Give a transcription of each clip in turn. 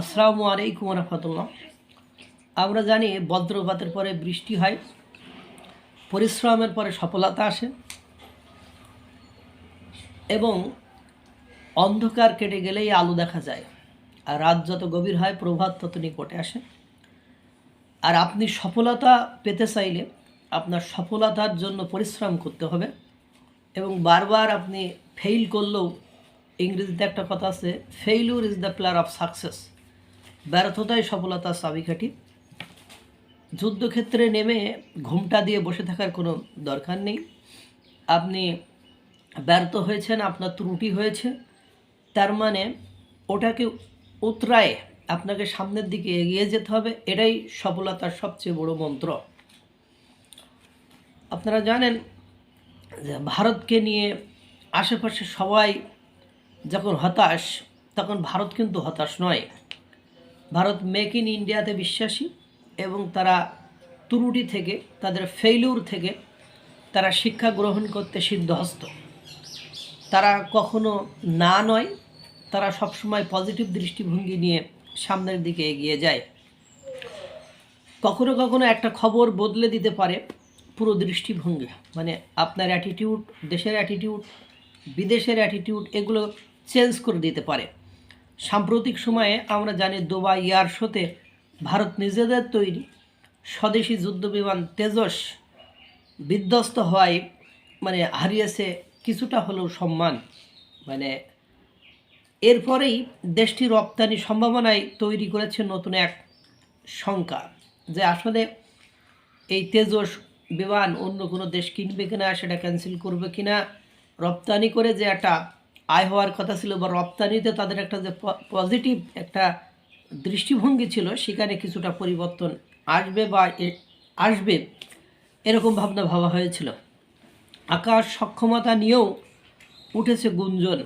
আসসালামু আলাইকুম রহমতুল্লাহ। আমরা জানি বজ্রপাতের পরে বৃষ্টি হয়, পরিশ্রমের পরে সফলতা আসে এবং অন্ধকার কেটে গেলেই আলো দেখা যায়। আর রাত যত গভীর হয়, প্রভাত তত নিকটে আসে। আর আপনি সফলতা পেতে চাইলে আপনার সফলতার জন্য পরিশ্রম করতে হবে এবং বারবার আপনি ফেইল করলেও ইংরেজিতে একটা কথা আছে failure is the pillar of success ব্যর্থতাই সফলতার চাবিকাঠি। যুদ্ধক্ষেত্রে নেমে ঘুমটা দিয়ে বসে থাকার কোনো দরকার নেই। আপনি ব্যর্থ হয়েছেন, আপনার ত্রুটি হয়েছে। তার মানে ওটাকে উতরায় আপনাকে সামনের দিকে এগিয়ে যেতে হবে, এটাই সফলতার সবচেয়ে বড় মন্ত্র। আপনারা জানেন যে ভারতকে নিয়ে আশেপাশে সবাই যখন হতাশ, তখন ভারত কিন্তু হতাশ নয়। ভারত মেক ইন ইন্ডিয়াতে বিশ্বাসী এবং তারা ত্রুটি থেকে, তাদের ফেইলিউর থেকে তারা শিক্ষা গ্রহণ করতে সিদ্ধহস্ত। তারা কখনো না নয়, তারা সবসময় পজিটিভ দৃষ্টিভঙ্গি নিয়ে সামনের দিকে এগিয়ে যায়। কখনো কখনো একটা খবর বদলে দিতে পারে পুরো দৃষ্টিভঙ্গি মানে আপনার অ্যাটিটিউড দেশের অ্যাটিটিউড বিদেশের অ্যাটিটিউড এগুলো চেঞ্জ করে দিতে পারে। সাম্প্রতিক সময়ে আমরা জানি দুবাই ইয়ার শোতে ভারত নিজেদের তৈরি স্বদেশি যুদ্ধবিমান তেজস বিধ্বস্ত হওয়ায় মানে হারিয়েছে কিছুটা হলেও সম্মান। মানে এরপরেই দেশটি রপ্তানি সম্ভাবনায় তৈরি করেছে নতুন এক শঙ্কা যে আসলে এই তেজস বিমান অন্য কোনো দেশ কিনবে কিনা, সেটা ক্যান্সেল করবে কিনা, রপ্তানি করে যে একটা আয় হওয়ার কথা ছিল বা রপ্তানিতে তাদের একটা যে পজিটিভ একটা দৃষ্টিভঙ্গি ছিল, সেখানে কিছুটা পরিবর্তন আসবে বা আসবে এরকম ভাবনা ভাবা হয়েছিল। আকাশ সক্ষমতা নিয়েও উঠেছে গুঞ্জন।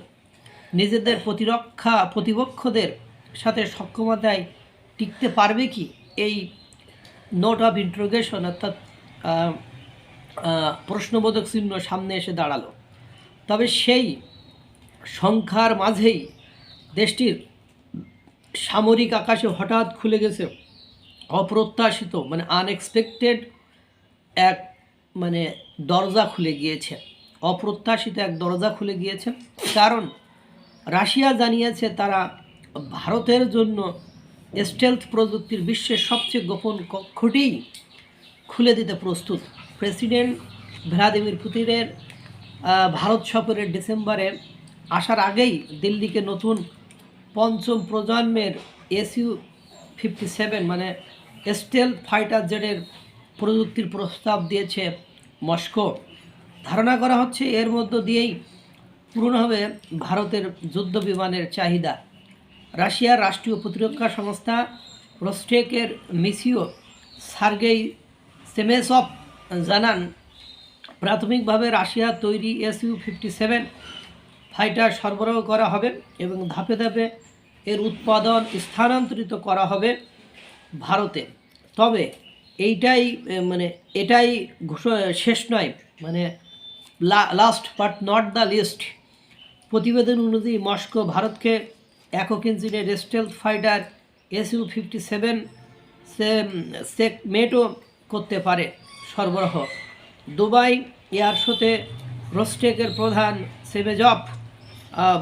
নিজেদের প্রতিরক্ষা, প্রতিপক্ষদের সাথে সক্ষমতায় টিকতে পারবে কি? এই নোট অফ ইন্ট্রোগেশন অর্থাৎ প্রশ্নবোধক চিহ্ন সামনে এসে দাঁড়াল। তবে সেই সংখ্যার মাঝেই দেশটির সামরিক আকাশে হঠাৎ খুলে গেছে অপ্রত্যাশিত মানে আনএক্সপেক্টেড এক মানে দরজা খুলে গিয়েছে। অপ্রত্যাশিত এক দরজা খুলে গিয়েছে। কারণ রাশিয়া জানিয়েছে তারা ভারতের জন্য স্টেলথ প্রযুক্তির বিশ্বের সবচেয়ে গোপন কক্ষটি খুলে দিতে প্রস্তুত। প্রেসিডেন্ট ভ্লাদিমির পুতিনের ভারত সফরের ডিসেম্বরে আসার আগেই দিল্লিকে নতুন পঞ্চম প্রজন্মের এসইউ ফিফটি সেভেন মানে স্টেল ফাইটার জেটের প্রযুক্তির প্রস্তাব দিয়েছে মস্কো। ধারণা করা হচ্ছে এর মধ্য দিয়েই পূরণ হবে ভারতের যুদ্ধ বিমানের চাহিদা। রাশিয়ার রাষ্ট্রীয় প্রতিরক্ষা সংস্থা রোস্টেকের মিসিও সার্গেই সেমেসভ জানান, প্রাথমিকভাবে রাশিয়া তৈরি এসইউ ফিফটি সেভেন ফাইটার সরবরাহ করা হবে এবং ধাপে ধাপে এর উৎপাদন স্থানান্তরিত করা হবে ভারতে। তবে এইটাই মানে এটাই শেষ নয় মানে last but not the least প্রতিবেদন অনুযায়ী মস্কো ভারতকে একক ইঞ্জিনের stealth fighter SU fifty seven সেকমেটও করতে পারে সরবরাহ। দুবাই এয়ারশোতে রোস্টেকের প্রধান সেমেজফ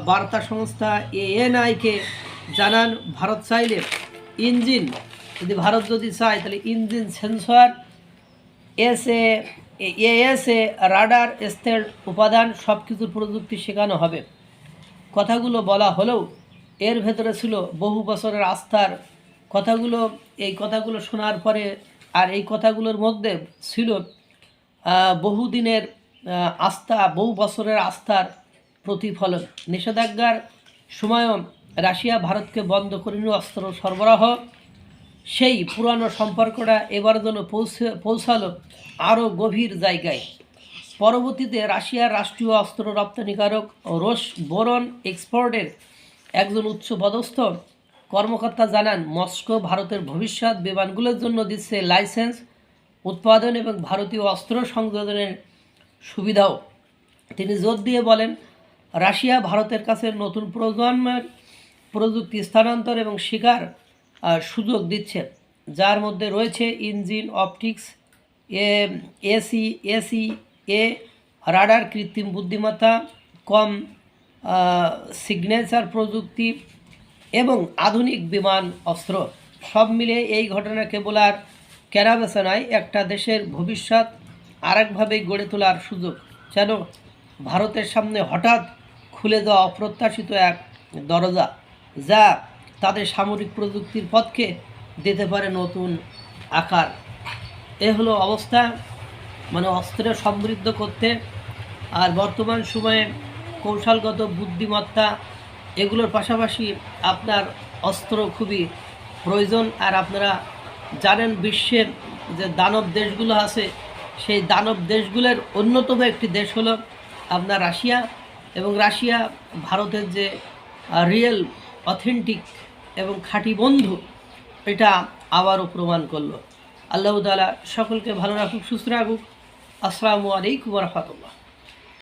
বার্তা সংস্থা এএনআইকে জানান, ভারত চাইলে ইঞ্জিন, যদি ভারত যদি চায়, তাহলে ইঞ্জিন সেন্সর, এসএ এএসএ রাডার স্থেল উপাদান সব কিছুর প্রযুক্তি শেখানো হবে। কথাগুলো বলা হলেও এর ভেতরে ছিল বহু বছরের আস্থার কথাগুলো। এই কথাগুলো শোনার পরে আর এই কথাগুলোর মধ্যে ছিল বহুদিনের আস্থা, বহু বছরের আস্থার প্রতিফলন। নিষেধাজ্ঞার সময়ও রাশিয়া ভারতকে বন্ধ করেনি অস্ত্র সরবরাহ। সেই পুরানো সম্পর্কটা এবার যেন পৌঁছে, পৌঁছালো আরও গভীর জায়গায়। পরবর্তীতে রাশিয়ার রাষ্ট্রীয় অস্ত্র রপ্তানিকারক রোস বোরন এক্সপোর্টের একজন উচ্চ পদস্থ কর্মকর্তা জানান, মস্কো ভারতের ভবিষ্যৎ বিমানগুলোর জন্য দিচ্ছে লাইসেন্স, উৎপাদন এবং ভারতীয় অস্ত্র সংযোজনের সুবিধাও। তিনি জোর দিয়ে বলেন রাশিয়া ভারতের কাছে নতুন প্রজন্মের প্রযুক্তি স্থানান্তর এবং শিকার সুযোগ দিচ্ছে। যার মধ্যে রয়েছে ইঞ্জিন, অপটিক্স, এ, এসি এসি, এ, রাডার, কৃত্রিম বুদ্ধিমত্তা, কম সিগনেচার প্রযুক্তি এবং আধুনিক বিমান অস্ত্র। সব মিলে এই ঘটনা কেবল আর কেনাবেচা একটা দেশের ভবিষ্যৎ আরেকভাবে গড়ে তোলার সুযোগ। যেন ভারতের সামনে হঠাৎ খুলে দেওয়া অপ্রত্যাশিত এক দরজা যা তাদের সামরিক প্রযুক্তির পথকে দিতে পারে নতুন আকার। এ হলো অবস্থা মানে অস্ত্রে সমৃদ্ধ করতে আর বর্তমান সময়ে কৌশলগত বুদ্ধিমত্তা এগুলোর পাশাপাশি আপনার অস্ত্র খুবই প্রয়োজন। আর আপনারা জানেন বিশ্বের যে দানব দেশগুলো আছে, সেই দানব দেশগুলোর অন্যতম একটি দেশ হলো আপনার রাশিয়া। এবং রাশিয়া ভারতের যে রিয়েল অথেন্টিক এবং খাঁটি বন্ধু, এটা আবারও প্রমাণ করল। আল্লাহ তালা সকলকে ভালো রাখুক, সুস্থ রাখুক। আসসালামু আলাইকুম রহমতুল্লাহ।